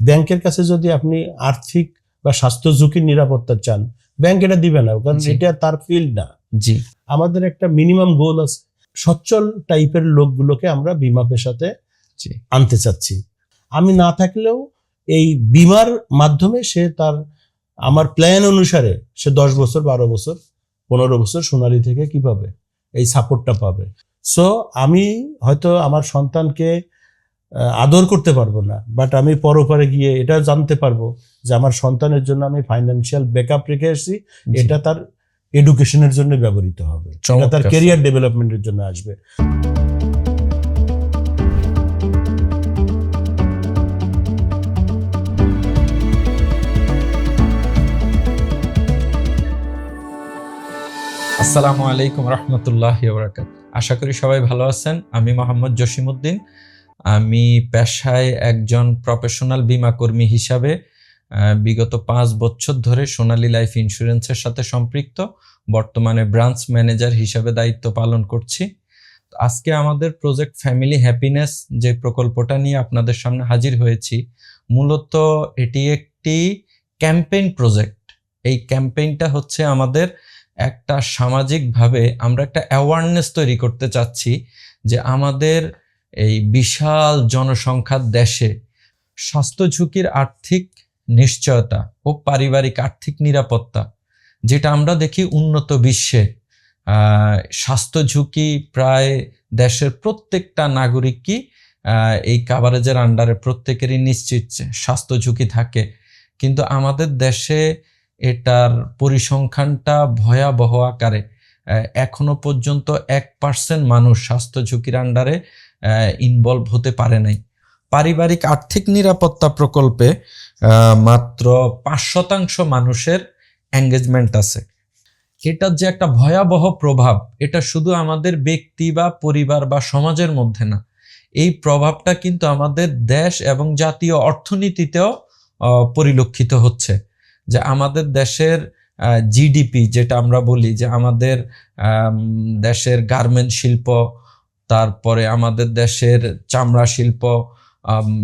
ব্যাংকের কাছে যদি আপনি আর্থিক বা স্বাস্থ্য ঝুঁকির নিরাপত্তা চান ব্যাংক এটা দিবে না কারণ। এটা তার ফিল্ড না। জি। আমাদের একটা মিনিমাম গোল আছে সচ্ছল টাইপের লোকগুলোকে আমরা বিমা পেশাতে আনতে চাচ্ছি। আমি না থাকলেও এই বিমার মাধ্যমে সে তার আমার প্ল্যান অনুসারে সে দশ বছর বারো বছর পনেরো বছর সোনালী থেকে কি পাবে? এই সাপোর্টটা পাবে। সো আমি হয়তো আমার সন্তানকে আদর করতে পারব না। বাট আমি পরপারে গিয়ে এটা জানতে পারব যে আমার সন্তানের জন্য আমি ফাইন্যান্সিয়াল ব্যাকআপ রেখে এসেছি। এটা তার এডুকেশনের জন্য ব্যবহৃত হবে। এটা তার কেরিয়ার ডেভেলপমেন্টের জন্য আসবে। আসসালামু আলাইকুম রহমতুল্লাহ আশা করি সবাই ভালো আছেন। আমি মোহাম্মদ জসিমউদ্দিন। আমি পেশায় একজন প্রফেশনাল বীমা কর্মী হিসাবে বিগত পাঁচ বছর ধরে সোনালী লাইফ ইন্স্যুরেন্সের সাথে সম্পৃক্ত, বর্তমানে ব্রাঞ্চ ম্যানেজার হিসাবে দায়িত্ব পালন করছি। আজকে আমাদের প্রজেক্ট ফ্যামিলি হ্যাপিনেস যে প্রকল্পটা নিয়ে আপনাদের সামনে হাজির হয়েছি, মূলত এটি একটি ক্যাম্পেইন প্রজেক্ট। এই ক্যাম্পেইনটা হচ্ছে আমাদের একটা সামাজিকভাবে আমরা একটা অ্যাওয়ারনেস তৈরি করতে চাচ্ছি যে আমাদের এই বিশাল জনসংখ্যার দেশে স্বাস্থ্য ঝুঁকির আর্থিক নিশ্চয়তা ও পারিবারিক আর্থিক নিরাপত্তা, যেটা আমরা দেখি উন্নত বিশ্বে স্বাস্থ্য ঝুঁকি প্রায় দেশের প্রত্যেকটা নাগরিকই এই কাভারেজের আন্ডারে প্রত্যেকেরই নিশ্চিত স্বাস্থ্য ঝুঁকি থাকে। কিন্তু আমাদের দেশে এটার পরিসংখ্যানটা ভয়াবহ আকারে এখনও পর্যন্ত এক পার্সেন্ট মানুষ স্বাস্থ্য ঝুঁকির আন্ডারে ইনভলভ হতে পারে নাই। পারিবারিক আর্থিক নিরাপত্তা প্রকল্পে মাত্র পাঁচ শতাংশ মানুষের এঙ্গেজমেন্ট আছে। এটার যে একটা ভয়াবহ প্রভাব, এটা শুধু আমাদের ব্যক্তি বা পরিবার বা সমাজের মধ্যে না, এই প্রভাবটা কিন্তু আমাদের দেশ এবং জাতীয় অর্থনীতিতেও পরিলক্ষিত হচ্ছে। যে আমাদের দেশের জিডিপি যেটা আমরা বলি, যে আমাদের দেশের গার্মেন্ট শিল্প তারপরে আমাদের দেশের চামড়া শিল্প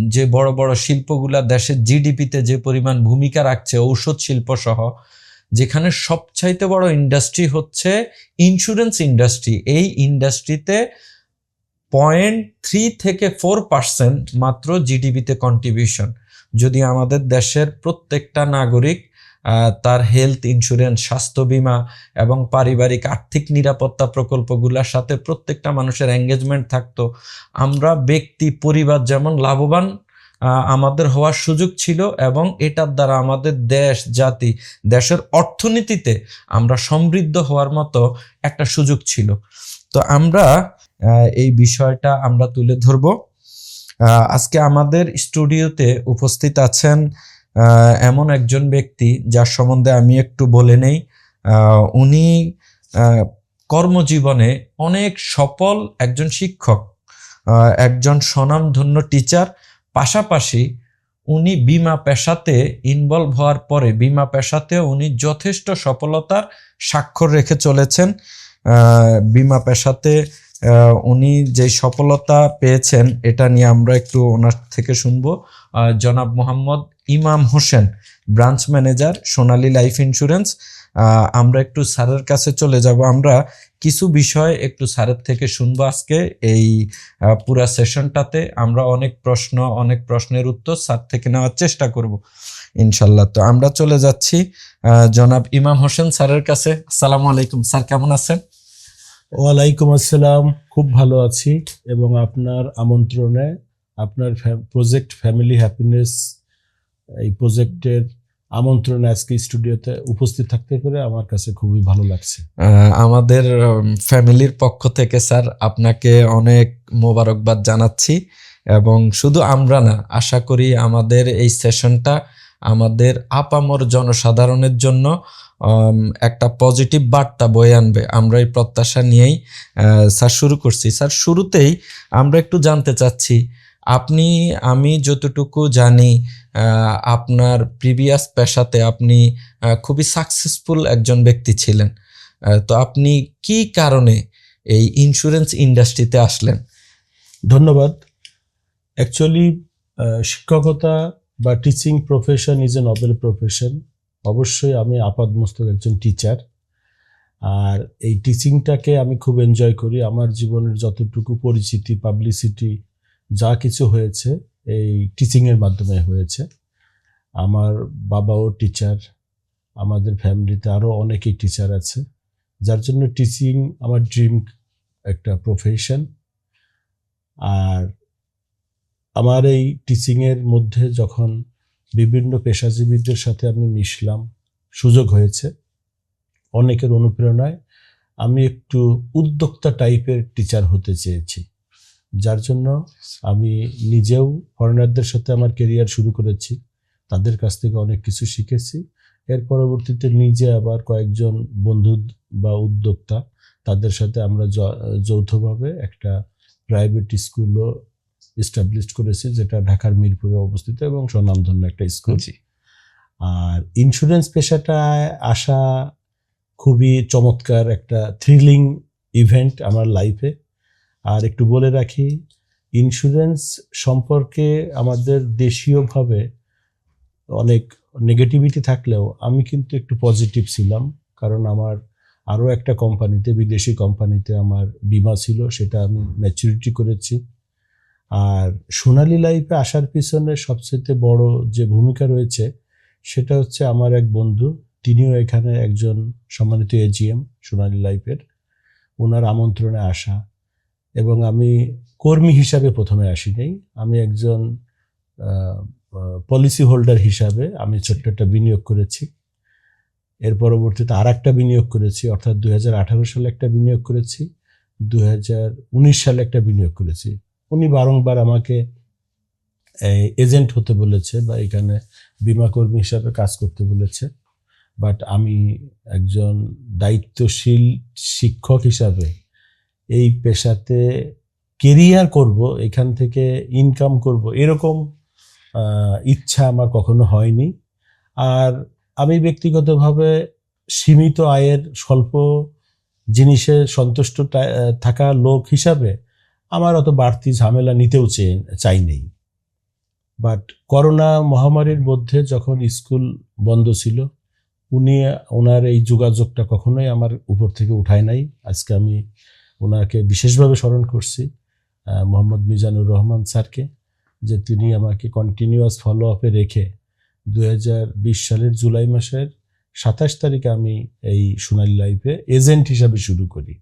যে বড় বড় শিল্পগুলা দেশের জিডিপিতে যে পরিমাণ ভূমিকা রাখছে, ঔষধ শিল্প সহ, যেখানে সবচাইতে বড় ইন্ডাস্ট্রি হচ্ছে ইন্স্যুরেন্স ইন্ডাস্ট্রি এই ইন্ডাস্ট্রিতে পয়েন্ট থ্রি থেকে ফোর পার্সেন্ট মাত্র জিডিপিতে কন্ট্রিবিউশন যদি আমাদের দেশের প্রত্যেকটা নাগরিক তার হেলথ ইন্স্যুরেন্স স্বাস্থ্য বীমা এবং পারিবারিক আর্থিক নিরাপত্তা প্রকল্পগুলোর সাথে প্রত্যেকটা মানুষের এঙ্গেজমেন্ট থাকতো। আমরা ব্যক্তি, পরিবার যেমন লাভবান আমাদের হওয়ার সুযোগ ছিল এবং এটার দ্বারা আমাদের দেশ, জাতি, দেশের অর্থনীতিতে আমরা সমৃদ্ধ হওয়ার মতো একটা সুযোগ ছিল। তো আমরা এই বিষয়টা আমরা তুলে ধরব। আজকে আমাদের স্টুডিওতে উপস্থিত আছেন এমন একজন ব্যক্তি যার সম্বন্ধে আমি একটু বলে নেই। উনি কর্মজীবনে অনেক সফল একজন শিক্ষক একজন স্বনামধন্য টিচার পাশাপাশি উনি বিমা পেশাতে ইনভলভ হওয়ার পরে বিমা পেশাতে উনি যথেষ্ট সফলতার স্বাক্ষর রেখে চলেছেন। বিমা পেশাতে উনি যে সফলতা পেয়েছেন এটা নিয়ে আমরা একটু ওনার থেকে শুনব। জনাব Mohammad Imam Hossain branch manager Sonali life insurance আমরা একটু স্যারের কাছে চলে যাব। আমরা কিছু বিষয় একটু স্যারের থেকে শুনব আজকে। এই পুরা সেশনটাতে আমরা অনেক প্রশ্ন, অনেক প্রশ্নের উত্তর স্যার থেকে নেওয়ার চেষ্টা করব, ইনশাল্লাহ। তো আমরা চলে যাচ্ছি জনাব ইমাম হোসেন স্যারের কাছে। আসসালামু আলাইকুম, স্যার কেমন আছেন? ওয়ালাইকুম আসসালাম, খুব ভালো আছি। এবং আপনার আমন্ত্রণে আপনার প্রজেক্ট ফ্যামিলি হ্যাপিনেস এই প্রজেক্টের আমন্ত্রণ আজকে স্টুডিওতে উপস্থিত থাকতে পেরে আমার কাছে খুবই ভালো লাগছে। আমাদের ফ্যামিলির পক্ষ থেকে স্যার, আপনাকে অনেক মোবারকবাদ জানাচ্ছি এবং শুধু আমরা না, আশা করি আমাদের এই সেশনটা আমাদের আপামর জনসাধারণের জন্য একটা পজিটিভ বার্তা বয়ে আনবে। আমরা এই প্রত্যাশা নিয়েই স্যার শুরু করছি। স্যার, শুরুতেই আমরা একটু জানতে চাচ্ছি আপনি, আমি যতটুকু জানি আপনার প্রিভিয়াস পেশাতে আপনি খুবই সাকসেসফুল একজন ব্যক্তি ছিলেন। তো আপনি কি কারণে এই ইন্স্যুরেন্স ইন্ডাস্ট্রিতে আসলেন? ধন্যবাদ। অ্যাকচুয়ালি শিক্ষকতা বা teaching profession is a noble profession অবশ্যই আমি আপাদমস্তক একজন টিচার আর এই টিচিংটাকে আমি খুব এনজয় করি। আমার জীবনের যতটুকু পরিচিতি পাবলিসিটি যা কিছু হয়েছে এই টিচিংয়ের মাধ্যমে হয়েছে। আমার বাবাও টিচার আমাদের ফ্যামিলিতে আরও অনেকেই টিচার আছে, যার জন্য টিচিং আমার ড্রিম একটা প্রফেশন আর আমার এই টিচিংয়ের মধ্যে যখন বিভিন্ন পেশাজীবীদের সাথে আমি মিশলাম, সুযোগ হয়েছে অনেকের অনুপ্রেরণায়। আমি একটু উদ্যোক্তা টাইপের টিচার হতে চেয়েছি। যার জন্য আমি নিজেও ফরেনারদের সাথে আমার কেরিয়ার শুরু করেছি। তাদের কাছ থেকে অনেক কিছু শিখেছি। এর পরবর্তীতে নিজে আবার কয়েকজন বন্ধু বা উদ্যোক্তা তাদের সাথে আমরা যৌথভাবে একটা প্রাইভেট স্কুলও এস্টাবলিশ করেছি যেটা ঢাকার মিরপুরে অবস্থিত এবং স্বনামধন্য একটা স্কুল আর ইন্স্যুরেন্স পেশাটায় আসা খুবই চমৎকার একটা থ্রিলিং ইভেন্ট আমার লাইফে আর একটু বলে রাখি ইন্স্যুরেন্স সম্পর্কে আমাদের দেশীয়ভাবে অনেক নেগেটিভিটি থাকলেও আমি কিন্তু একটু পজিটিভ ছিলাম। কারণ আমার আরও একটা কোম্পানিতে, বিদেশি কোম্পানিতে আমার বিমা ছিল, সেটা আমি ম্যাচুরিটি করেছি। আর সোনালী লাইফে আসার পিছনে সবচেয়ে বড় যে ভূমিকা রয়েছে, সেটা হচ্ছে আমার এক বন্ধু, তিনিও এখানে একজন সম্মানিত এজিএম সোনালী লাইফের। ওনার আমন্ত্রণে আসা। এবং আমি কর্মী হিসাবে প্রথমে আসি নাই আমি একজন পলিসি হোল্ডার হিসাবে আমি ছোট্ট একটা বিনিয়োগ করেছি। এর পরবর্তীতে আর একটা বিনিয়োগ করেছি, অর্থাৎ দু হাজার আঠারো সালে একটা বিনিয়োগ করেছি দু হাজার উনিশ সালে একটা বিনিয়োগ করেছি। উনি বারংবার আমাকে এজেন্ট হতে বলেছে বা এখানে বিমা কর্মী হিসাবে কাজ করতে বলেছে। বাট আমি একজন দায়িত্বশীল শিক্ষক হিসাবে এই পেশাতে কেরিয়ার করব, এখান থেকে ইনকাম করব, এরকম ইচ্ছা আমার কখনো হয়নি। আর আমি ব্যক্তিগতভাবে সীমিত আয়ের স্বল্প জিনিসে সন্তুষ্ট থাকা লোক হিসাবে আমার অত বাড়তি ঝামেলা নিতেও চাই নেই। বাট করোনা মহামারীর মধ্যে যখন স্কুল বন্ধ ছিল, উনি, ওনার এই যোগাযোগটা কখনোই আমার উপর থেকে উঠায় নাই। আজকে আমি ওনাকে বিশেষভাবে স্মরণ করছি মোহাম্মদ মিজানুর রহমান স্যারকে, যে তিনি আমাকে কন্টিনিউয়াস ফলো আপে রেখে দু হাজার বিশ সালের জুলাই মাসের সাতাশ তারিখে আমি এই সোনালী লাইফে এজেন্ট হিসাবে শুরু করি।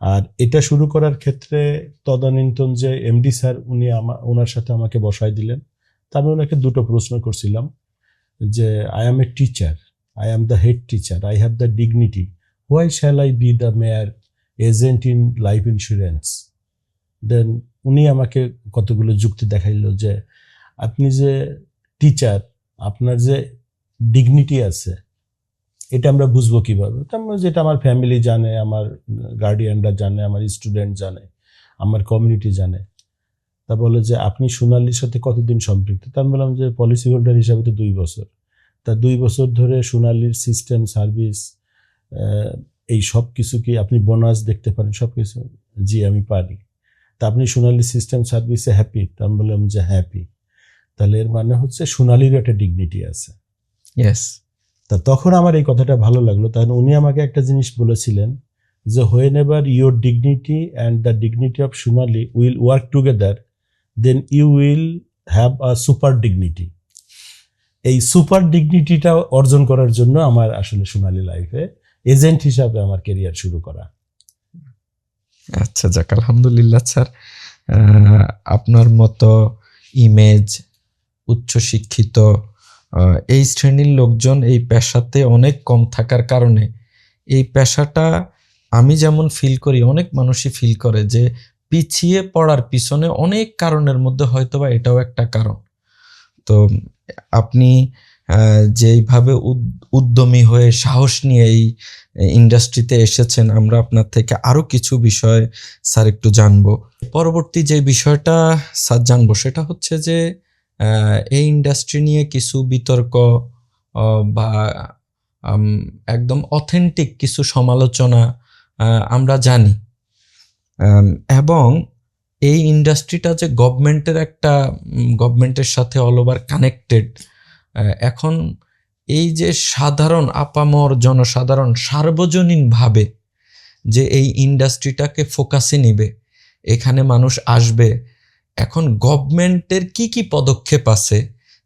আর এটা শুরু করার ক্ষেত্রে তদানীন্তন যে এমডি স্যার, উনি আমা ওনার সাথে আমাকে বসায় দিলেন। তা আমি ওনাকে দুটো প্রশ্ন করছিলাম, যে I am a teacher I am the head teacher I have the dignity why shall I be the mere agent in life insurance then উনি আমাকে কতগুলো যুক্তি দেখাইলো যে আপনি যে টিচার আপনার যে ডিগনিটি আছে, এটা আমরা বুঝব কীভাবে? যেটা আমার ফ্যামিলি জানে, আমার গার্ডিয়ানরা জানে, আমার স্টুডেন্ট জানে, আমার কমিউনিটি জানে। তা বলে যে আপনি সোনালির সাথে কতদিন সম্পৃক্ত? তা আমি বললাম যে পলিসি হোল্ডার হিসাবে তো দুই বছর। তা দুই বছর ধরে সোনালির সিস্টেম সার্ভিস এই সব কিছু কি আপনি বোনাস দেখতে পারেন সব কিছু। জি আমি পারি। তা আপনি সোনালি সিস্টেম সার্ভিসে হ্যাপি তা আমি বললাম যে হ্যাপি তাহলে এর মানে হচ্ছে সোনালির একটা ডিগনিটি আছে। ইয়েস তা তখন আমার এই কথাটা ভালো লাগল। তাহলে উনি আমাকে একটা জিনিস বলেছিলেন যে whenever your dignity and the dignity of Sonali will work together then you will have a super dignity এই সুপার ডিগনিটিটা অর্জন করার জন্য আমার আসলে সোনালি লাইফে এজেন্ট হিসাবে আমার কেরিয়ার শুরু করা। আচ্ছা যাক, আলহামদুলিল্লাহ, স্যার। আপনার মতো ইমেজ উচ্চশিক্ষিত এই শ্রেণির লোকজন এই পেশাতে অনেক কম থাকার কারণে এই পেশাটা আমি যেমন ফিল করি, অনেক মানুষই ফিল করে যে পিছিয়ে পড়ার পিছনে অনেক কারণের মধ্যে হয়তোবা এটাও একটা কারণ। তো আপনি যেইভাবে উদ- উদ্যমী হয়ে সাহস নিয়ে এই ইন্ডাস্ট্রিতে এসেছেন, আমরা আপনার থেকে আরও কিছু বিষয় স্যার একটু জানব। পরবর্তী যে বিষয়টা স্যার জানব, সেটা হচ্ছে যে এই ইন্ডাস্ট্রি নিয়ে কিছু বিতর্ক বা একদম অথেন্টিক কিছু সমালোচনা আমরা জানি। এবং এই ইন্ডাস্ট্রিটা যে গভর্নমেন্টের একটা গভর্নমেন্টের সাথে অল ওভার কানেক্টেড এখন এই যে সাধারণ আপামর জনসাধারণ সার্বজনীনভাবে যে এই ইন্ডাস্ট্রিটাকে ফোকাসে নিবে, এখানে মানুষ আসবে, এখন গভর্নমেন্টের কি কি পদক্ষেপ আছে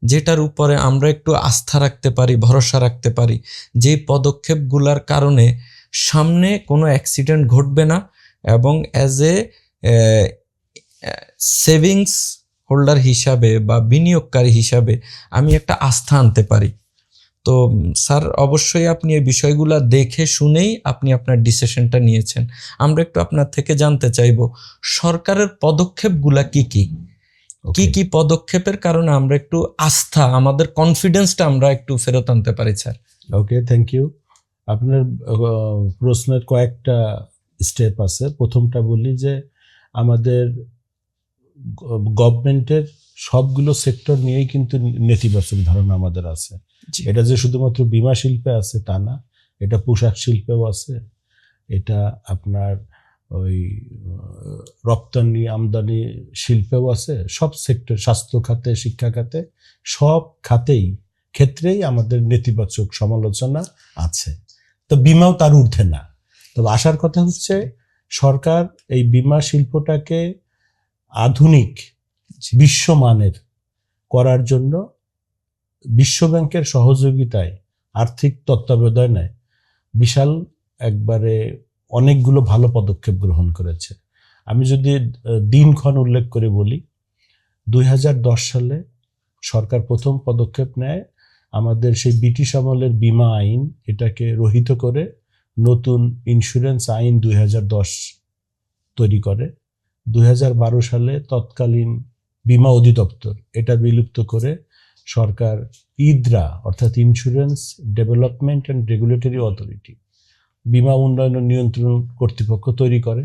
যেটার উপরে আমরা একটু আস্থা রাখতে পারি, ভরসা রাখতে পারি, যে পদক্ষেপগুলোর কারণে সামনে কোনো অ্যাক্সিডেন্ট ঘটবে না এবং অ্যাজ এ সেভিংস হোল্ডার হিসাবে বা বিনিয়োগকারী হিসাবে আমি একটা আস্থা আনতে পারি। তো স্যার অবশ্যই আপনি এই বিষয়গুলো দেখে শুনেই আপনি আপনার ডিসিশনটা নিয়েছেন। আমরা একটু আপনার থেকে জানতে চাইব সরকারের পদক্ষেপগুলা কি কি? কি কি পদক্ষেপের কারণে আমরা একটু আস্থা আমাদের কনফিডেন্সটা আমরা একটু ফেরত আনতে পারি স্যার? ওকে থ্যাংক ইউ আপনার প্রশ্নের কয়েকটা স্টেপ আছে। প্রথমটা বলি যে আমাদের গভর্নমেন্টের সবগুলো সেক্টর নিয়েই কিন্তু নেতিবাচক ধারণা আমাদের আছে। এটা যে শুধুমাত্র বিমা শিল্পে আছে তা না এটা পোশাক শিল্পেও আছে এটা আপনার ওই রপ্তানি আমদানি শিল্পেও আছে সব সেক্টর স্বাস্থ্য খাতে শিক্ষা খাতে সব খাতেই ক্ষেত্রেই আমাদের নেতিবাচক সমালোচনা আছে। তো বিমাও তার ঊর্ধ্বে না। তবে আসার কথা হচ্ছে সরকার এই বিমা শিল্পটাকে আধুনিক বিশ্বমানের করার জন্য বিশ্বব্যাংকের সহযোগিতায় আর্থিক তত্ত্বাবধানে বিশাল একবারে অনেকগুলো ভালো পদক্ষেপ গ্রহণ করেছে। আমি যদি দিনক্ষণ উল্লেখ করে বলি, দুই হাজার দশ সালে সরকার প্রথম পদক্ষেপ নেয় আমাদের সেই ব্রিটিশ আমলের বিমা আইন, এটাকে রহিত করে নতুন ইন্স্যুরেন্স আইন দুই হাজার দশ তৈরি করে। দুই হাজার বারো সালে তৎকালীন বিমা অধিদপ্তর এটা বিলুপ্ত করে সরকার ইদ্রা, অর্থাৎ insurance development and regulatory authority বিমা উন্নয়ন নিয়ন্ত্রণ কর্তৃপক্ষ তৈরি করে।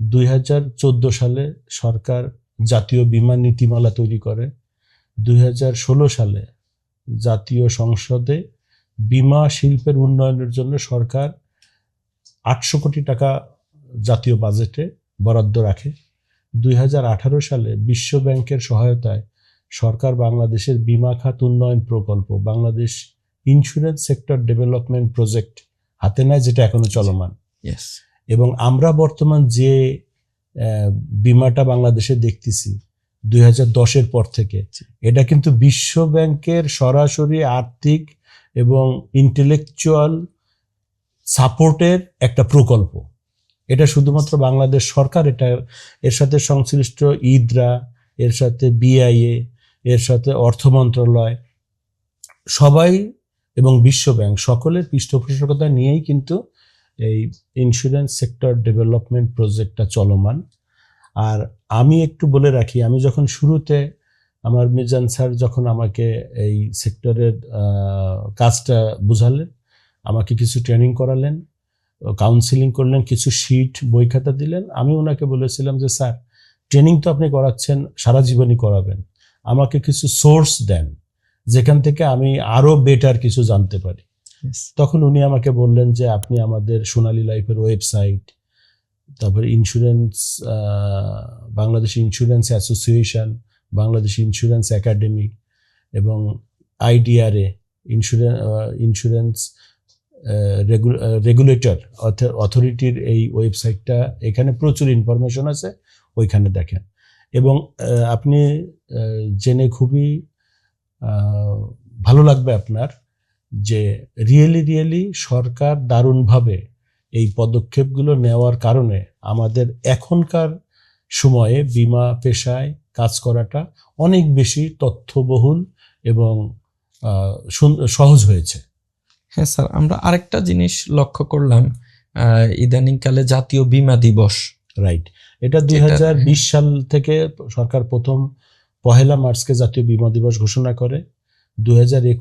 দুই হাজার চোদ্দ সালে সরকার জাতীয় বিমা নীতিমালা তৈরি করে। দুই হাজার ষোলো সালে জাতীয় সংসদে বিমা শিল্পের উন্নয়নের জন্য সরকার আটশো কোটি টাকা জাতীয় বাজেটে বরাদ্দ রাখে। দুই হাজার আঠারো সালে বিশ্ব ব্যাংকের সহায়তায় সরকার বাংলাদেশের বিমা খাত উন্নয়ন প্রকল্প Bangladesh insurance sector development project হাতে নেয় যেটা এখনও চলমান। এবং আমরা বর্তমান যে বিমাটা বাংলাদেশে দেখতেছি দুই হাজার দশের পর থেকে এটা কিন্তু বিশ্ব ব্যাংকের সরাসরি আর্থিক এবং ইন্টেলেকচুয়াল সাপোর্টের একটা প্রকল্প। এটা শুধুমাত্র বাংলাদেশ সরকার, এটা এর সাথে সংশ্লিষ্ট ইদরা, এর সাথে বিআইএ, এর সাথে অর্থ মন্ত্রণালয়, সবাই এবং বিশ্ব ব্যাংক সকলের পৃষ্ঠপোষকতা নিয়েই কিন্তু এই ইন্স্যুরেন্স সেক্টর ডেভেলপমেন্ট প্রজেক্টটা চলমান। আর আমি একটু বলে রাখি, আমি যখন শুরুতে আমার মিজান স্যার যখন আমাকে এই সেক্টরের কাজটা বুঝালেন, আমাকে কিছু ট্রেনিং করালেন কাউন্সিলিং করলেন কিছু শিট বই খাতা দিলেন। আমি ওনাকে বলেছিলাম যে স্যার ট্রেনিং তো আপনি করাচ্ছেন সারা জীবনই করাবেন। আমাকে কিছু সোর্স দেন যেখান থেকে আমি আরও বেটার কিছু জানতে পারি। তখন উনি আমাকে বললেন যে আপনি আমাদের সোনালী লাইফের ওয়েবসাইট তারপরে insurance Bangladesh insurance association Bangladesh insurance academy এবং আইডিআরএ ইন্স্যুরেন্স ইন্স্যুরেন্স রেগুলেটর অথরিটির এই ওয়েবসাইটটা এখানে প্রচুর ইনফরমেশন আছে, ওইখানে দেখেন। এবং আপনি জেনে খুবই ভালো লাগবে আপনার যে রিয়েলি রিয়েলি সরকার দারুণভাবে এই পদক্ষেপগুলো নেওয়ার কারণে আমাদের এখনকার সময়ে বিমা পেশায় কাজ করাটা অনেক বেশি তথ্যবহুল এবং সহজ হয়েছে। হ্যাঁ স্যার আমরা আরেকটা জিনিস লক্ষ্য করলাম ইদানিংকালে জাতীয় বীমা দিবস। রাইট এটা দুই সাল থেকে সরকার প্রথম পহেলা মার্চকে জাতীয় বিমা দিবস ঘোষণা করে। দুই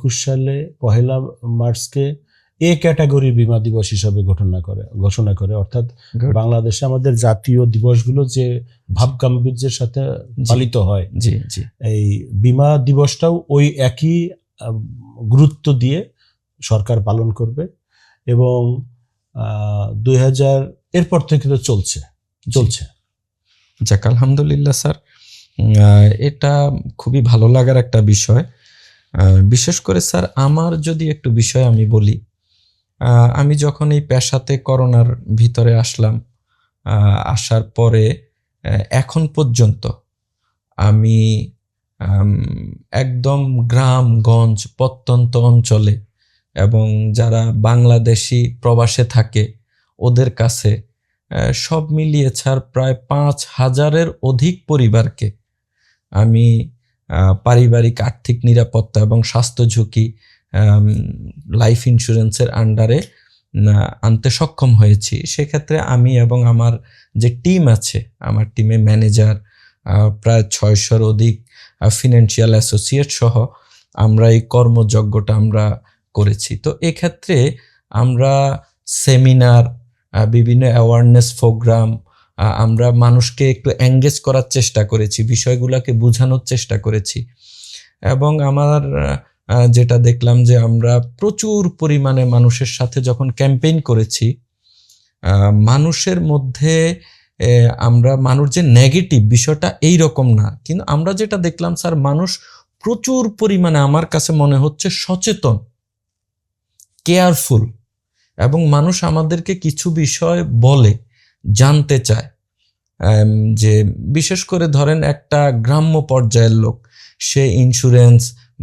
সালে পহেলা মার্চকে এ ক্যাটাগরি বিমা দিবস হিসাবে ঘটনা করে ঘোষণা করে। অর্থাৎ বাংলাদেশে আমাদের জাতীয় দিবসগুলো যে ভাব গাম্ভীর্যের সাথে পালিত হয় জি জি। এই বিমা দিবসটাও ওই একই গুরুত্ব দিয়ে সরকার পালন করবে এবং দুই হাজার, এরপর থেকে তো চলছে চলছে। যাক, আলহামদুলিল্লাহ স্যার। এটা খুবই ভালো লাগার একটা বিষয়। বিশেষ করে স্যার, আমার যদি একটু বিষয় আমি বলি আমি যখন এই পেশাতে করোনার ভিতরে আসলাম আসার পরে এখন পর্যন্ত আমি একদম গ্রামগঞ্জ প্রত্যন্ত অঞ্চলে এবং যারা বাংলাদেশি প্রবাসে থাকে, ওদের কাছে সব মিলিয়ে ছাড় প্রায় পাঁচ হাজারের অধিক পরিবারকে আমি পারিবারিক আর্থিক নিরাপত্তা এবং স্বাস্থ্য ঝুঁকি লাইফ ইন্স্যুরেন্সের আন্ডারে আনতে সক্ষম হয়েছি। সেক্ষেত্রে আমি এবং আমার যে টিম আছে, আমার টিমে ম্যানেজার প্রায় ছয়শোর অধিক ফিনান্সিয়াল অ্যাসোসিয়েট সহ আমরা এই কর্মযজ্ঞটা আমরা করেছি। তো এক্ষেত্রে আমরা সেমিনার বিভিন্ন অ্যাওয়ারনেস প্রোগ্রাম আমরা মানুষকে একটু এঙ্গেজ করার চেষ্টা করেছি, বিষয়গুলোকে বোঝানোর চেষ্টা করেছি। এবং আমার যেটা দেখলাম যে আমরা প্রচুর পরিমাণে মানুষের সাথে যখন ক্যাম্পেইন করেছি মানুষের মধ্যে আমরা মানুষ যে নেগেটিভ বিষয়টা এই রকম না। কিন্তু আমরা যেটা দেখলাম, স্যার, মানুষ প্রচুর পরিমাণে আমার কাছে মনে হচ্ছে সচেতন। কেয়ারফুল এবং মানুষ আমাদেরকে কিছু বিষয় বলে, জানতে চায়। যে বিশেষ করে ধরেন একটা গ্রাম্য পর্যায়ের লোক, সে ইন্স্যুরেন্স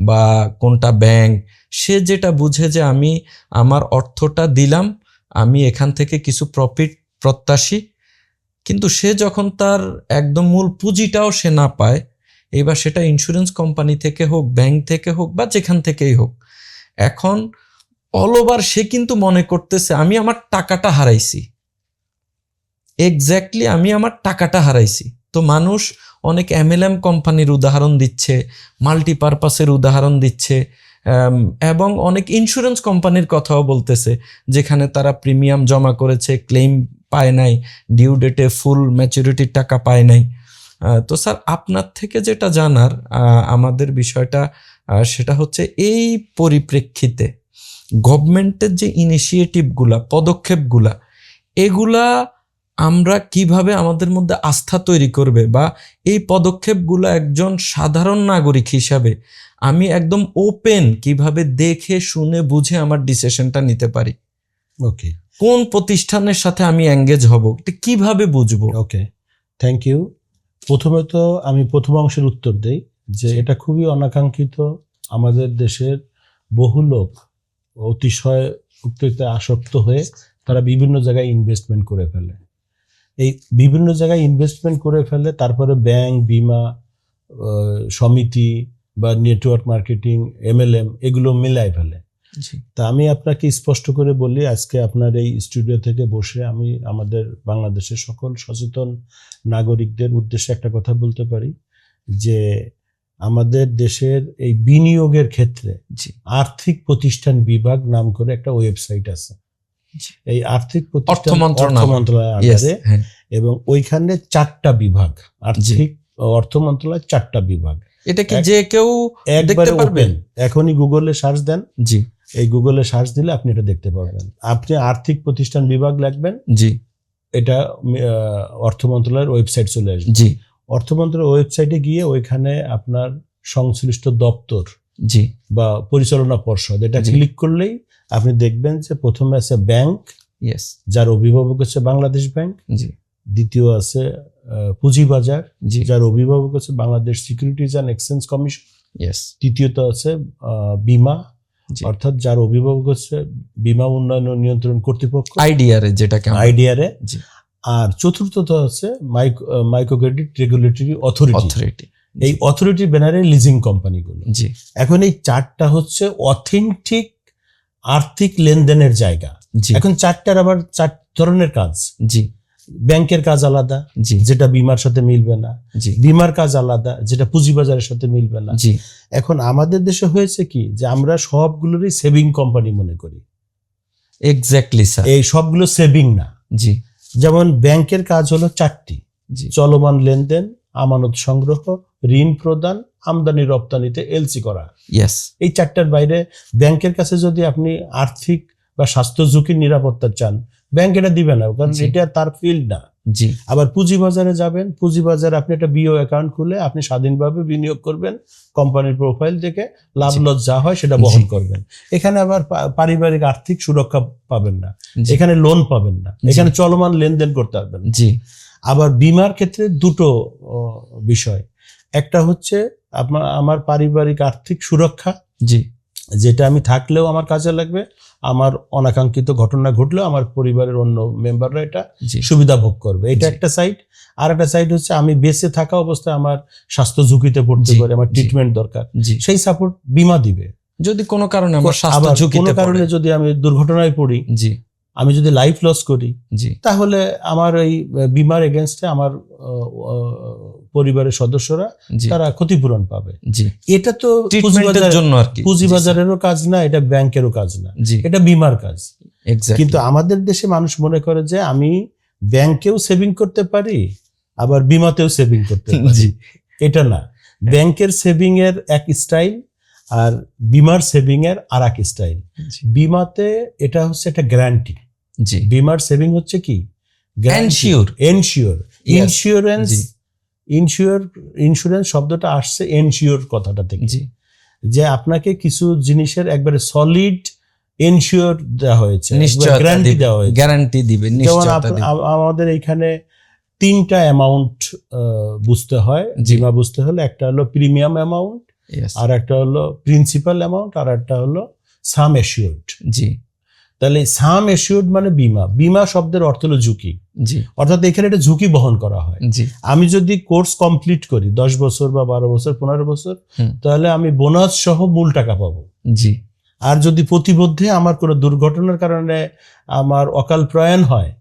বা কোনটা ব্যাংক সে যেটা বুঝে যে আমি আমার অর্থটা দিলাম, আমি এখান থেকে কিছু প্রফিট প্রত্যাশী, কিন্তু সে যখন তার একদম মূল পুঁজিটাও সে না পায়, এবার সেটা ইন্স্যুরেন্স কোম্পানি থেকে হোক ব্যাংক থেকে হোক বা যেখান থেকেই হোক, এখন অল ওভার সে কিন্তু মনে করতেছে, আমি আমার টাকাটা হারাইছি। এক্স্যাক্টলি আমি আমার টাকাটা হারাইছি। তো মানুষ অনেক এমএলএম কোম্পানির উদাহরণ দিচ্ছে মাল্টিপারপাসের উদাহরণ দিচ্ছে এবং অনেক ইন্স্যুরেন্স কোম্পানির কথাও বলতেছে, যেখানে তারা প্রিমিয়াম জমা করেছে ক্লেম পায় নাই ডিউ ডেটে ফুল ম্যাচুরিটির টাকা পায় নাই। তো স্যার, আপনার থেকে যেটা জানার আমাদের বিষয়টা সেটা হচ্ছে এই পরিপ্রেক্ষিতে গভর্নমেন্টের যে ইনিশিয়েটিভগুলা পদক্ষেপগুলা এগুলা আমরা কীভাবে আমাদের মধ্যে আস্থা তৈরি করবে বা এই পদক্ষেপগুলো একজন সাধারণ নাগরিক হিসাবে আমি একদম ওপেন কীভাবে দেখে শুনে বুঝে আমার ডিসিশনটা নিতে পারি? ওকে কোন প্রতিষ্ঠানের সাথে আমি এঙ্গেজ হব? এটা কীভাবে বুঝব? ওকে থ্যাংক ইউ প্রথমে তো আমি প্রথম অংশের উত্তর দেই যে এটা খুবই অনাকাঙ্ক্ষিত আমাদের দেশের বহু লোক অতিশয় উক্তিতে আসক্ত হয়ে তারা বিভিন্ন জায়গায় ইনভেস্টমেন্ট করে ফেলে। এই বিভিন্ন জায়গায় ইনভেস্টমেন্ট করে ফেলে তারপরে ব্যাংক বিমা সমিতি বা নেটওয়ার্ক মার্কেটিং এমএলএম এগুলো মিলাই ফেলে। তা আমি আপনাকে স্পষ্ট করে বলি আজকে আপনার এই স্টুডিও থেকে বসে আমি আমাদের বাংলাদেশের সকল সচেতন নাগরিকদের উদ্দেশ্যে একটা কথা বলতে পারি যে আমাদের দেশের এই বিনিয়োগের ক্ষেত্রে জি। আর্থিক প্রতিষ্ঠান বিভাগ নাম করে একটা ওয়েবসাইট আছে। এই আর্থিক প্রতিষ্ঠান মন্ত্রণালয়। হ্যাঁ। এবং ওইখানে চারটা বিভাগ আর্থিক অর্থ মন্ত্রণালয়ের চারটা বিভাগ। এটা কি যে কেউ একবারে পারবেন? এখনই গুগলে সার্চ দেন। জি। এই গুগলে সার্চ দিলে আপনি এটা দেখতে পারবেন। আপনি আর্থিক প্রতিষ্ঠান বিভাগ লাগবেন জি। এটা অর্থ মন্ত্রণালয়ের ওয়েবসাইট চলে আসবে। জি। অর্থ মন্ত্রণালয়ের ওয়েবসাইটে গিয়ে ওইখানে আপনার সংশ্লিষ্ট দপ্তর জি। বা পরিচালনা পর্ষদ এটা। ক্লিক করলেই আপনি দেখবেন যে প্রথমে আছে ব্যাংক ইয়েস যার অভিভাবক হচ্ছে বাংলাদেশ ব্যাংক জি। দ্বিতীয় আছে পুঁজিবাজার জি। যার অভিভাবক হচ্ছে Bangladesh securities and exchange commission yes তৃতীয়ত আছে বিমা অর্থাৎ যার অভিভাবক হচ্ছে বিমা উন্নয়ন ও নিয়ন্ত্রণ কর্তৃপক্ষ। আইডিয়ারে যেটাকে জি। আর চতুর্থত হচ্ছে micro credit regulatory authority authority এই অথরিটি ব্যানারে লিজিং কোম্পানিগুলো জি। এখন এই চারটা হচ্ছে অথেন্টিক আর্থিক লেনদেনের জায়গা। এখন চারটার আবার চার ধরনের কাজ। জি। ব্যাংকের কাজ আলাদা জি। যেটা বিমার সাথে মিলবে না। জি। বিমার কাজ আলাদা যেটা পুঁজিবাজারের সাথে মিলবে না। জি। এখন আমাদের দেশে হয়েছে কি যে আমরা সবগুলোরই সেভিং কোম্পানি মনে করি। এক্স্যাক্টলি স্যার এই সবগুলো সেভিং না। জি। যেমন ব্যাংকের কাজ হলো চারটি। চলমান লেনদেন আমানত সংগ্রহ ঋণ প্রদান আমদানি রপ্তানিতে এলসি করা। এই চারটার বাইরে ব্যাংকের কাছে যদি আপনি আর্থিক বা স্বাস্থ্য ঝুঁকির নিরাপত্তা চান ব্যাংক এটা দিবে না কারণ। এটা তার ফিল্ড না। জি। আবার পুঁজিবাজারে যাবেন পুঁজিবাজারে আপনি একটা বিও অ্যাকাউন্ট খুলে আপনি স্বাধীনভাবে বিনিয়োগ করবেন কোম্পানির প্রোফাইল থেকে লাভ। লস যা হয় সেটা বহন করবেন। এখানে আবার পারিবারিক আর্থিক সুরক্ষা পাবেন না। এখানে লোন পাবেন না। এখানে চলমান লেনদেন করতে পারবেন জি। আবার বিমার ক্ষেত্রে দুটো বিষয়। একটা হচ্ছে আপনার আমার পারিবারিক আর্থিক সুরক্ষা। জি। যেটা আমি থাকলেও আমার কাজে লাগবে আমার অনাকাঙ্ক্ষিত ঘটনা ঘটলেও আমার পরিবারের অন্য মেম্বাররা এটা সুবিধা ভোগ করবে। এটা একটা সাইড আর একটা সাইড হচ্ছে আমি বেঁচে থাকা অবস্থায় আমার স্বাস্থ্য ঝুঁকিতে পড়তে পারে আমার ট্রিটমেন্ট দরকার। সেই সাপোর্ট বিমা দিবে। যদি কোনো কারণে আমার স্বাস্থ্য ঝুঁকিতে কোনো কারণে যদি আমি দুর্ঘটনায় পড়ি জি। আমি যদি লাইফ লস করি জি। তাহলে আমার এই বিমার এগেনস্টে আমার পরিবারের সদস্যরা তারা ক্ষতিপূরণ পাবে। এটা তো জন্য আর কি। পুঁজিবাজারেরও কাজ না এটা ব্যাংকেরও কাজ না। এটা বিমার কাজ। কিন্তু আমাদের দেশে মানুষ মনে করে যে আমি ব্যাংকেও সেভিং করতে পারি আবার বিমাতেও সেভিং করতে পারি। এটা না। ব্যাংকের সেভিং এর এক স্টাইল আর বিমার সেভিং এর আর এক স্টাইল বিমাতে এটা হচ্ছে একটা গ্যারান্টি জি। বিমার সেভিং হচ্ছে কি. Ensure Yes. ইন্স্যুরেন্স জি। ইন্স্যুর ইন্স্যুরেন্স শব্দটা আসছে এনশিওর কথাটা থেকে। জি। যে আপনাকে কিছু জিনিসের একবারে সলিড এনশিওর দেওয়া হয়েছে গ্যারান্টি দেওয়া হয়েছে। গ্যারান্টি দিবে যেমন আমাদের এখানে তিনটা অ্যামাউন্ট বুঝতে হয়। জিমা বুঝতে হলে একটা হলো প্রিমিয়াম অ্যামাউন্ট আর একটা হলো প্রিন্সিপাল অ্যামাউন্ট আর একটা হলো সাম এশিওর্ড জি। তাহলে সাম এশিওর্ড মানে বিমা। বিমা শব্দের অর্থ হলো ঝুঁকি। জি। অর্থাৎ এখানে একটা ঝুঁকি বহন করা হয়। জি। আমি যদি কোর্স কমপ্লিট করি দশ বছর বা বারো বছর পনেরো বছর তাহলে আমি বোনাস সহ মূল টাকা পাবো। জি। আর যদি প্রতিবদ্ধে আমার কোনো দুর্ঘটনার কারণে আমার অকাল প্রয়াণ হয়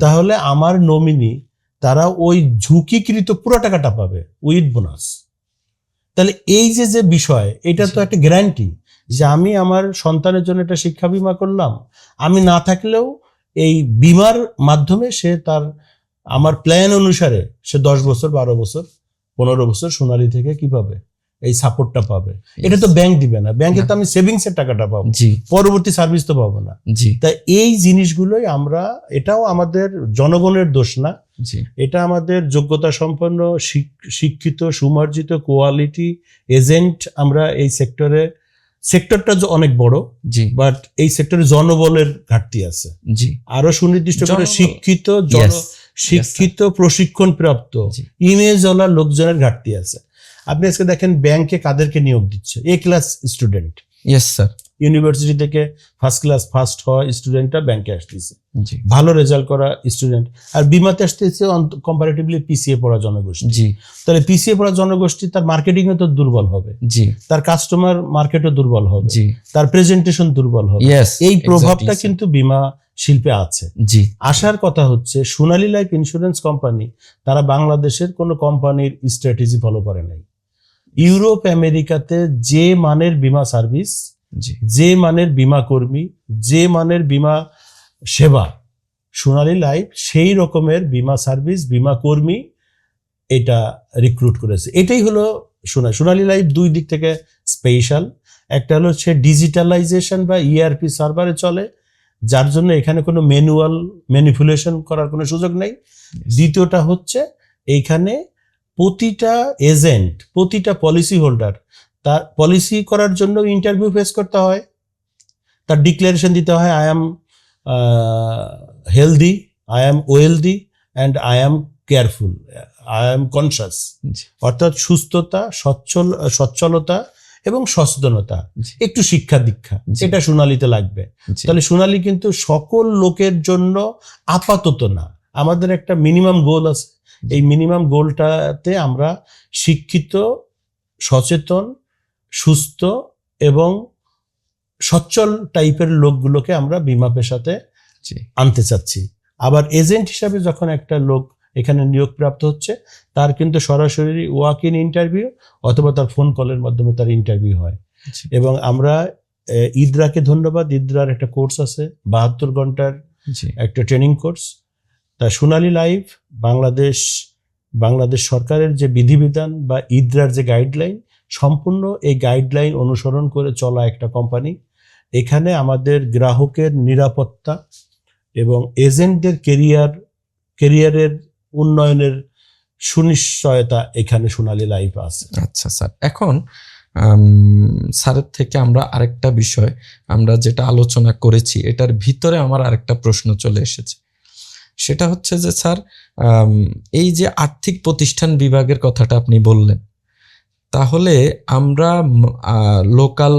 তাহলে আমার নমিনি তারা ওই ঝুঁকিকৃত পুরো টাকাটা পাবে উইথ বোনাস। তাহলে এই যে যে বিষয় এটা তো একটা গ্যারান্টি। যে আমি আমার সন্তানের জন্য একটা শিক্ষা বিমা করলাম। আমি না থাকলেও এই বিমার মাধ্যমে সে তার আমার প্ল্যান অনুসারে সে দশ বছর বারো বছর পনেরো বছর সোনালী থেকে কি পাবে? এই সাপোর্টটা পাবে। এটা তো ব্যাংক দিবে না। ব্যাংকে তো আমি সেভিংস এর টাকাটা পাবো। পরবর্তী সার্ভিস তো পাবো না। জি। তাই এই জিনিসগুলোই আমরা এটাও আমাদের জনগণের দোষ না। এটা আমাদের যোগ্যতা সম্পন্ন শিক্ষিত সুমার্জিত কোয়ালিটি এজেন্ট আমরা এই সেক্টরে সেক্টরটা যে অনেক বড় জি। বাট এই সেক্টরে জনবলের ঘাটতি আছে। জি। আরও সুনির্দিষ্ট করে শিক্ষিত জন শিক্ষিত প্রশিক্ষণ প্রাপ্ত ইমেজ ওলা লোকজনের ঘাটতি আছে। আপনি আজকে দেখেন ব্যাংকে কাদেরকে নিয়োগ দিচ্ছে? A class student yes sir university থেকে ফার্স্ট ক্লাস ফার্স্ট হওয়া স্টুডেন্টরা ব্যাংকে আসতেছে। ভালো রেজাল্ট করা স্টুডেন্ট আর বিমাতে আসতেছে কম্পারেটিভলি পিসিএ পড়া জনগোষ্ঠী। জি। তাহলে পিসিএ পড়া জনগোষ্ঠী তার মার্কেটিং তো দুর্বল হবে। জি। তার কাস্টমার মার্কেটও দুর্বল হবে। জি। তার প্রেজেন্টেশন দুর্বল হবে। এই প্রভাবটা কিন্তু বিমা শিল্পে আছে। জি। আসার কথা হচ্ছে সোনালী লাইফ ইন্স্যুরেন্স কোম্পানি তারা বাংলাদেশের কোনো কোম্পানির স্ট্র্যাটেজি ফলো করে নাই। ইউরোপ আমেরিকাতে যে মানের বিমা সার্ভিস জি। যে মানের বিমা কর্মী যে মানের বিমা সেবা। সোনালী লাইফ সেই রকমের বিমা সার্ভিস বিমা কর্মী এটা রিক্রুট করেছে। এটাই হলো সোনা সোনালী লাইফ দুই দিক থেকে স্পেশাল একটা হলো সে ডিজিটালাইজেশন বা ইআরপি সার্ভারে চলে যার জন্য এখানে কোনো ম্যানুয়াল ম্যানিপুলেশন করার কোনো সুযোগ নেই। দ্বিতীয়টা হচ্ছে এইখানে প্রতিটা এজেন্ট প্রতিটা পলিসি হোল্ডার তার পলিসি করার জন্য ইন্টারভিউ ফেস করতে হয়। তার ডিক্লারেশন দিতে হয় I am healthy I am wealthy and I am careful I am conscious অর্থাৎ সুস্থতা সচ্ছল সচ্ছলতা এবং সচেতনতা একটু শিক্ষা দীক্ষা। এটা সোনালিতে লাগবে। তাহলে সোনালি কিন্তু সকল লোকের জন্য আপাতত না আমাদের একটা মিনিমাম গোল আছে। এই মিনিমাম গোলটাতে আমরা শিক্ষিত সচেতন সুস্থ এবং সচ্ছল টাইপের লোকগুলোকে আমরা বিমা পেশাতে আনতে চাচ্ছি। আবার এজেন্ট হিসাবে যখন একটা লোক এখানে নিয়োগ প্রাপ্ত হচ্ছে তার কিন্তু সরাসরি ওয়াক ইন ইন্টারভিউ অথবা তার ফোন কলের মাধ্যমে তার ইন্টারভিউ হয়। এবং আমরা ইদ্রাকে ধন্যবাদ ইদ্রার একটা কোর্স আছে বাহাত্তর ঘণ্টার একটা ট্রেনিং কোর্স তা সোনালী লাইফ বাংলাদেশ বাংলাদেশ সরকারের যে বিধিবিধান বা ইদ্রার যে গাইডলাইন সম্পূর্ণ এই গাইডলাইন অনুসরণ করে চলা একটা কোম্পানি এখানে আমাদের গ্রাহকের নিরাপত্তা এবং এজেন্টদের কেরিয়ার, কেরিয়ারের উন্নয়নের সুনিশ্চয়তা এখানে সোনালী লাইফ আছে। আচ্ছা স্যার, এখন স্যারের থেকে আমরা আরেকটা বিষয়, আমরা যেটা আলোচনা করেছি, এটার ভিতরে আমার আরেকটা প্রশ্ন চলে এসেছে। সেটা হচ্ছে যে স্যার এই যে আর্থিক প্রতিষ্ঠান বিভাগের কথাটা আপনি বললেন তাহলে আমরা লোকাল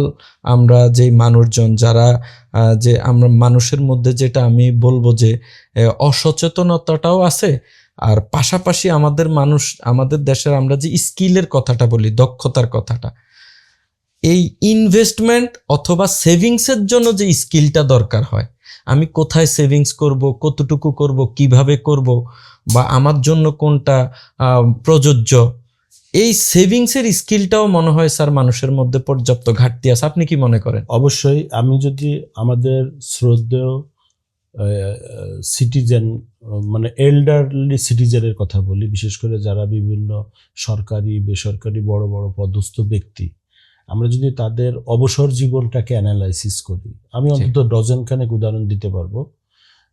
আমরা যে মানুষজন যারা যে আমরা মানুষের মধ্যে যেটা আমি বলব যে অসচেতনতাটাও আছে, আর পাশাপাশি আমাদের মানুষ, আমাদের দেশের আমরা যে স্কিলের কথাটা বলি, দক্ষতার কথাটা, এই ইনভেস্টমেন্ট অথবা সেভিংসের জন্য যে স্কিলটা দরকার হয়, আমি কোথায় সেভিংস করব, কতটুকু করব, কীভাবে করব, বা আমার জন্য কোনটা প্রযোজ্য এই সেভিংসের স্কিলটাও মনে হয় স্যার মানুষের মধ্যে পর্যাপ্ত ঘাটতি আছে। আপনি কি মনে করেন? অবশ্যই। আমি যদি আমাদের শ্রদ্ধেয় সিটিজেন মানে এল্ডারলি সিটিজেনের কথা বলি বিশেষ করে যারা বিভিন্ন সরকারি বেসরকারি বড় বড় পদস্থ ব্যক্তি আমরা যদি তাদের অবসর জীবনটাকে অ্যানালাইসিস করি আমি অন্তত ডজন খানেক উদাহরণ দিতে পারব।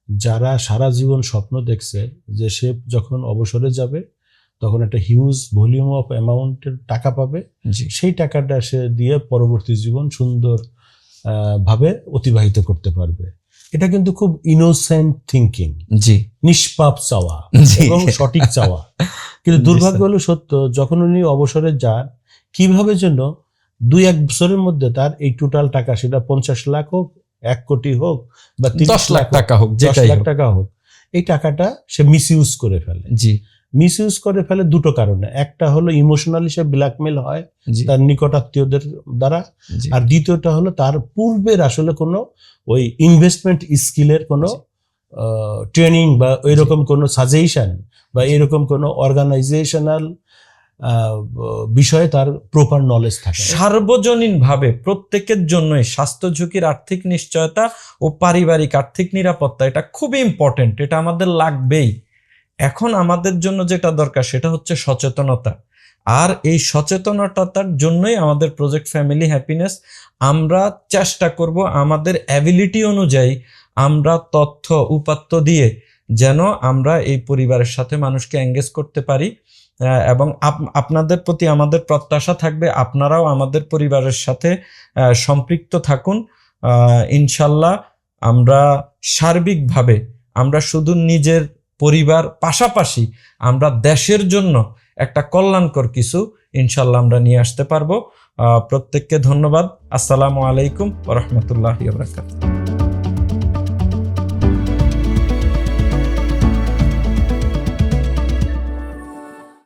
যারা সারা জীবন স্বপ্ন দেখছে যে সে যখন অবসরে যাবে তখন একটা হিউজ ভলিউম অফ অ্যামাউন্টের টাকা পাবে। সেই টাকাটা সে দিয়ে পরবর্তী জীবন সুন্দর ভাবে অতিবাহিত করতে পারবে। এটা কিন্তু খুব ইনোসেন্ট থিঙ্কিং জি। নিষ্পাপ চাওয়া এবং সঠিক চাওয়া। কিন্তু দুর্ভাগ্য হলো সত্য যখন উনি অবসরে যান কীভাবে যেন দুই এক বছরের মধ্যে তার এই টোটাল টাকা সেটা পঞ্চাশ লাখ হোক এক কোটি হোক বা দশ তিরিশ লাখ লাখ টাকা হোক দশ লাখ টাকা হোক এই টাকাটা সে মিস ইউজ করে ফেলে। জি। মিস ইউজ করে ফেলে দুটো কারণে। একটা হলো ইমোশনালি সে ব্ল্যাকমেল হয় তার নিকটাত্মীয়দের দ্বারা। আর দ্বিতীয়টা হলো তার পূর্বের আসলে কোনো ওই ইনভেস্টমেন্ট স্কিলের কোনো ট্রেনিং বা এরকম কোনো সাজেশন বা এরকম কোনো অর্গানাইজেশনাল বিষয়ে তার প্রপার নলেজ থাকে। সার্বজনীনভাবে প্রত্যেকের জন্যই স্বাস্থ্য ঝুঁকির আর্থিক নিশ্চয়তা ও পারিবারিক আর্থিক নিরাপত্তা এটা খুবই ইম্পর্টেন্ট এটা আমাদের লাগবেই। এখন আমাদের জন্য যেটা দরকার সেটা হচ্ছে সচেতনতা। আর এই সচেতনতার জন্যই আমাদের প্রজেক্ট ফ্যামিলি হ্যাপিনেস আমরা চেষ্টা করব আমাদের অ্যাবিলিটি অনুযায়ী আমরা তথ্য, উপাত্ত দিয়ে যেন আমরা এই পরিবারের সাথে মানুষকে এঙ্গেজ করতে পারি। এবং আপ- আপনাদের প্রতি আমাদের প্রত্যাশা থাকবে আপনারাও আমাদের পরিবারের সাথে সম্পৃক্ত থাকুন। ইনশাল্লাহ আমরা সার্বিকভাবে আমরা শুধু নিজের পরিবার পাশাপাশি আমরা দেশের জন্য একটা কল্যাণকর কিছু ইনশাল্লাহ আমরা নিয়ে আসতে পারব। প্রত্যেককে ধন্যবাদ। আসসালামু আলাইকুম রহমতুল্লাহ বরকাত